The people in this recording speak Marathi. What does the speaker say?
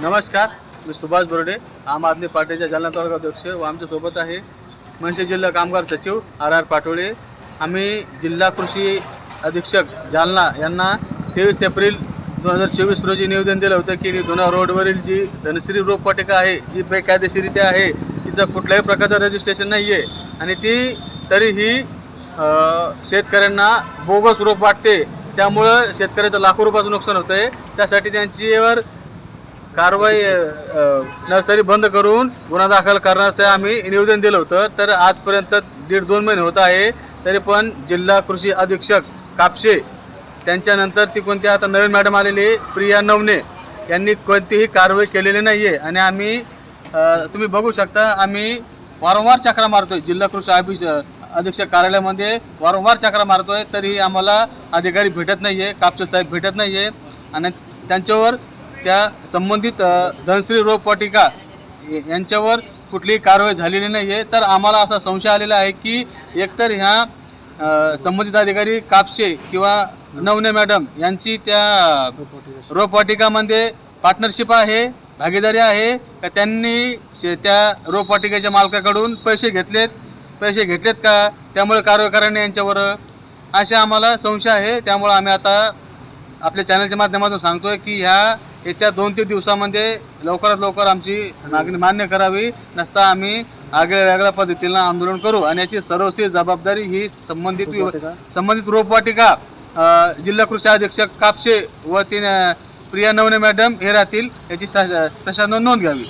नमस्कार मी सुभाष बोर्डे आम आदमी पार्टीच्या जालना तालुका अध्यक्ष व आमच्यासोबत आहे मनसे जिल्हा कामगार सचिव आर आर पाटोळे. आम्ही जिल्हा कृषी अधीक्षक जालना यांना तेवीस एप्रिल दोन हजार चोवीस रोजी निवेदन दिलं होतं की धुना रोडवरील जी धनश्री रोपवाटिका आहे जी बेकायदेशीरित्या आहे तिचं कुठल्याही प्रकारचं रजिस्ट्रेशन नाही आहे आणि ती तरीही शेतकऱ्यांना बोगस रोप वाटते त्यामुळं शेतकऱ्याचं लाखो रुपयाचं नुकसान होतं आहे त्यासाठी त्यांच्यावर कारवाई नर्सरी बंद करून गुन्हा दाखल करण्याचं आम्ही निवेदन दिलं होतं. तर आजपर्यंत दीड दोन महिने होत आहे. तरी पण जिल्हा कृषी अधीक्षक कापशे त्यांच्यानंतर ती कोणती आता नवीन मॅडम आलेली आहे, प्रिया नवने यांनी कोणतीही कारवाई केलेली नाही आहे आणि आम्ही तुम्ही बघू शकता आम्ही वारंवार चक्रा मारतोय. जिल्हा कृषी अभिष अधीक्षक कार्यालयामध्ये वारंवार चक्रा मारतोय. तरीही आम्हाला अधिकारी भेटत नाही आहे कापसे साहेब भेटत नाही आहे आणि त्यांच्यावर त्या संबंधित धनश्री रोपवाटिका यांच्यावर कुठलीही कारवाई झालेली नाही आहे तर आम्हाला असा संशय आलेला आहे की एकतर ह्या संबंधित अधिकारी कापशे किंवा नवने मॅडम यांची त्या रोपवाटिकामध्ये पार्टनरशिप आहे भागीदारी आहे का त्यांनी शे- त्या रोपवाटिकेच्या मालकाकडून पैसे घेतलेत पैसे घेतलेत का? त्यामुळे कारवाई करणे यांच्यावर असे आम्हाला संशय आहे. त्यामुळे आम्ही आता आपल्या चॅनलच्या माध्यमातून सांगतोय की ह्या येत्या दोन तीन दिवसामध्ये लवकरात लवकर आमची मागणी मान्य करावी. नसता आम्ही आगळ्या वेगळ्या पद्धतीनं आंदोलन करू आणि याची सर्वस्वी जबाबदारी ही संबंधित संबंधित रोपवाटिका जिल्हा कृषी अधीक्षक कापशे व तीन प्रिया नवने मॅडम हे राहतील. याची प्रशासनानं नोंद घ्यावी.